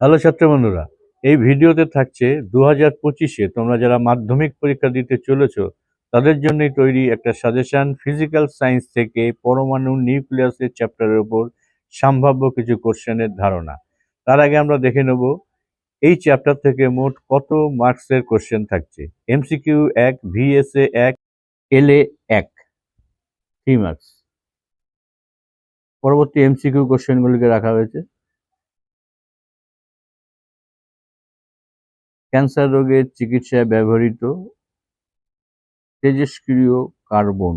Hello ছাত্র বন্ধুরা, এই ভিডিওতে থাকছে দু হাজার পঁচিশে তোমরা যারা মাধ্যমিক পরীক্ষা দিতে চলেছ, তাদের জন্যই তৈরি একটা সাজেশন ফিজিক্যাল সায়েন্স থেকে পরমাণু নিউক্লিয়াসের চ্যাপ্টারের উপর সম্ভাব্য কিছু কোশ্চেনের ধারণা। তার আগে আমরা দেখে নেব, এই চ্যাপ্টার থেকে মোট কত মার্কসের কোশ্চেন থাকছে? এমসিকিউ এক ভিএসএ এক এলএ এক থ্রি মার্কস পরবর্তী এমসিকিউ কোশ্চেনগুলিকে রাখা হয়েছে। ক্যান্সার রোগের চিকিৎসায় ব্যবহৃত তেজস্ক্রিয় কার্বন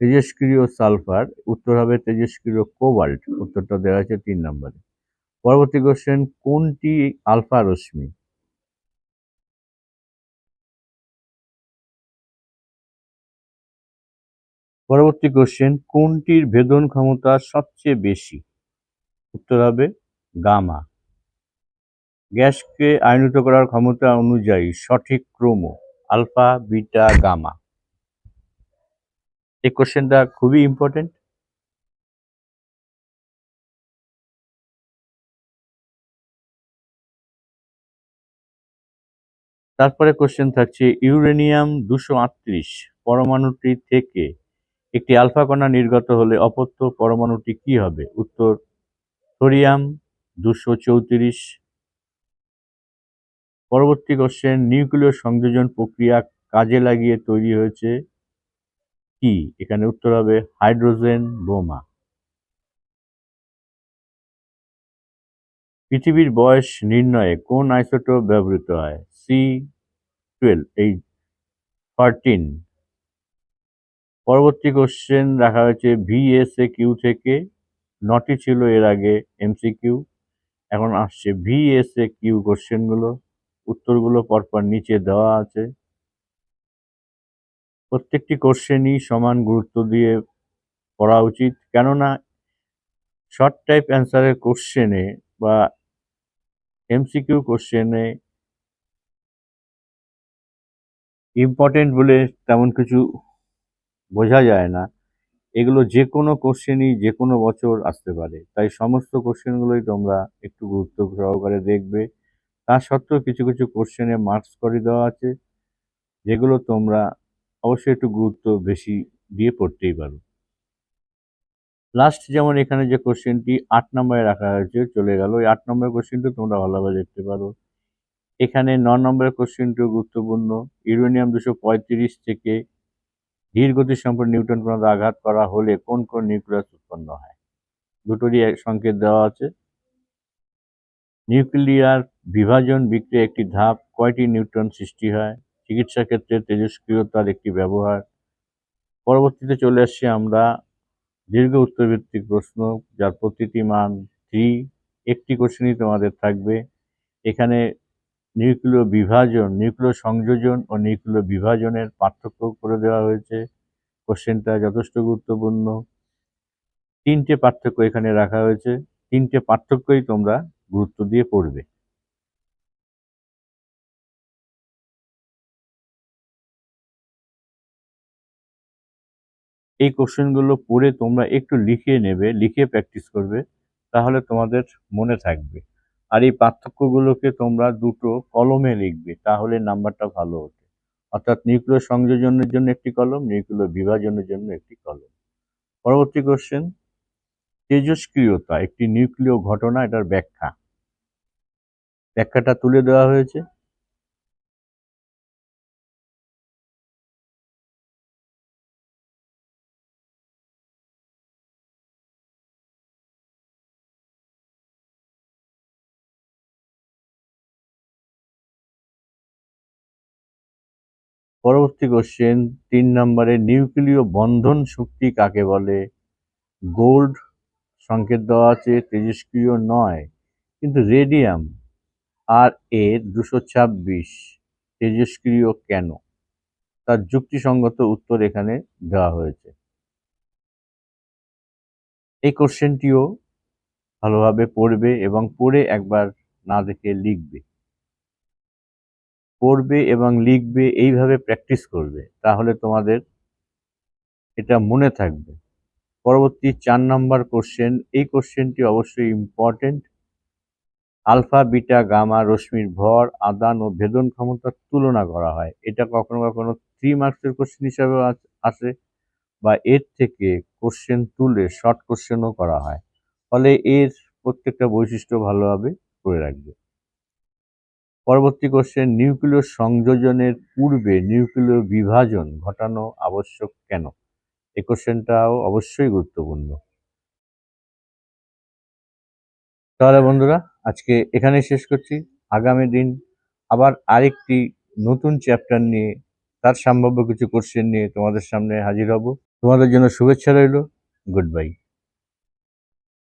তেজস্ক্রিয় সালফার, উত্তর হবে তেজস্ক্রিয় কোবাল্ট, উত্তরটা দেওয়া আছে তিন নম্বরে। পরবর্তী কোশ্চেন কোনটি আলফা রশ্মি? পরবর্তী কোশ্চেন কোনটির ভেদন ক্ষমতা সবচেয়ে বেশি? উত্তর হবে গামা। গ্যাসকে আয়নিত করার ক্ষমতা অনুযায়ী সঠিক ক্রম আলফা, বিটা, গামা। এই কোশ্চেনটা খুবই ইম্পর্টেন্ট তারপরে কোশ্চেন থাকছে, ইউরেনিয়াম দুশো আটত্রিশ পরমাণুটি থেকে একটি আলফা কণা নির্গত হলে অপত্য পরমাণুটি কি হবে? উত্তর থোরিয়াম দুশো চৌত্রিশ পরবর্তী কোশ্চেন নিউক্লিয় সংযোজন প্রক্রিয়া কাজে লাগিয়ে তৈরি হয়েছে কি? এখানে উত্তর হবে হাইড্রোজেন বোমা। পৃথিবীর বয়স নির্ণয়ে কোন আইসোটোপ ব্যবহৃত হয়? সি টুয়েলভ এই থার্টিন পরবর্তী কোশ্চেন রাখা হয়েছে ভিএসএ কিউ থেকে। নটি ছিল এর আগে এমসিকিউ এখন আসছে ভিএসএ কিউ কোশ্চেনগুলো উত্তরগুলো পরপর নিচে দেওয়া আছে। প্রত্যেকটি কোশ্চেনই সমান গুরুত্ব দিয়ে পড়া উচিত। কেননা শর্ট টাইপ অ্যান্সারের কোশ্চেনে বা এমসিকিউ কোশ্চেনে ইম্পর্টেন্ট বলে তেমন কিছু বোঝা যায় না। এগুলো যে কোনো কোশ্চেনই যে কোনো বছর আসতে পারে। তাই সমস্ত কোশ্চেনগুলোই তোমরা একটু গুরুত্ব সহকারে দেখবে। তা সত্ত্বেও কিছু কিছু কোশ্চেনে মার্কস করে দেওয়া আছে, যেগুলো তোমরা অবশ্যই একটু গুরুত্ব বেশি দিয়ে পড়তেই পারো। লাস্ট যেমন এখানে যে কোশ্চেনটি আট নম্বরে রাখা হয়েছে, চলে গেল। ওই আট নম্বরের কোশ্চেনটি তোমরা ভালোভাবে দেখতে পারো। এখানে ন নম্বরের কোশ্চেনটিও গুরুত্বপূর্ণ। ইউরেনিয়াম দুশো পঁয়ত্রিশ থেকে ধীর গতির সম্পর্কে নিউটন কোণাতে আঘাত করা হলে কোন কোন নিউক্লিয়াস উৎপন্ন হয়? দুটোরই সংকেত দেওয়া আছে। নিউক্লিয়ার বিভাজন বিক্রিয়া একটি ধাপ, কয়টি নিউট্রন সৃষ্টি হয়? চিকিৎসা ক্ষেত্রে তেজস্ক্রিয়তার একটি ব্যবহার। পরবর্তীতে চলে আসছি আমরা দীর্ঘ উত্তরভিত্তিক প্রশ্ন, যার প্রতিটি মান থ্রি একটি কোশ্চেনই তোমাদের থাকবে। এখানে নিউক্লিয় বিভাজন, নিউক্লিয় সংযোজন ও নিউক্লিয় বিভাজনের পার্থক্য করে দেওয়া হয়েছে। কোশ্চেনটা যথেষ্ট গুরুত্বপূর্ণ। তিনটে পার্থক্য এখানে রাখা হয়েছে। তিনটে পার্থক্যই তোমরা গুরুত্ব দিয়ে পড়বে। এই কোশ্চেনগুলো পড়ে তোমরা একটু লিখে নেবে, লিখে প্র্যাকটিস করবে, তাহলে তোমাদের মনে থাকবে। আর এই পার্থক্যগুলোকে তোমরা দুটো কলমে লিখবে, তাহলে নাম্বারটা ভালো ওঠে। অর্থাৎ নিউক্লিয় সংযোজনের জন্য একটি কলম, নিউক্লিয় বিভাজনের জন্য একটি কলম। পরবর্তী কোশ্চেন তেজস্ক্রিয়তা, একটি নিউক্লিয় ঘটনা, এটার ব্যাখ্যা। ব্যাখ্যাটা তুলে দেওয়া হয়েছে। পরবর্তী কোশ্চেন তিন নম্বরে, নিউক্লিয় বন্ধন শক্তি কাকে বলে? গোল্ড, সংকেত দেওয়া আছে, তেজস্ক্রিয় নয়, কিন্তু রেডিয়াম আর এ দুশো ছাব্বিশ, তেজস্ক্রিয় কেন? তার যুক্তিসঙ্গত উত্তর এখানে দেওয়া হয়েছে। এই কোশ্চেনটিও ভালোভাবে পড়বে এবং পড়ে একবার না দেখে লিখবে। পড়বে এবং লিখবে, এইভাবে প্র্যাকটিস করবে, তাহলে তোমাদের এটা মনে থাকবে। পরবর্তী চার নম্বর কোশ্চেন, এই কোশ্চেনটি অবশ্যই ইম্পর্টেন্ট। আলফা, বিটা, গামা, রশ্মির ভর, আদান ও ভেদন ক্ষমতার তুলনা করা হয়। এটা কখনো কখনো থ্রি মার্কসের কোশ্চেন হিসাবে আসে বা এর থেকে কোশ্চেন তুলে শর্ট কোশ্চেনও করা হয়। ফলে এর প্রত্যেকটা বৈশিষ্ট্য ভালোভাবে করে রাখবে। পরবর্তী কোশ্চেন নিউক্লিয় সংযোজনের পূর্বে নিউক্লিয় বিভাজন ঘটানো আবশ্যক কেন? এই কোশ্চেনটাও অবশ্যই গুরুত্বপূর্ণ। তাহলে বন্ধুরা আজকে এখানে শেষ করছি। আগামী দিন আবার আরেকটি নতুন চ্যাপ্টার নিয়ে, তার সম্ভাব্য কিছু কোশ্চেন নিয়ে তোমাদের সামনে হাজির হব। তোমাদের জন্য শুভেচ্ছা রইল। Good bye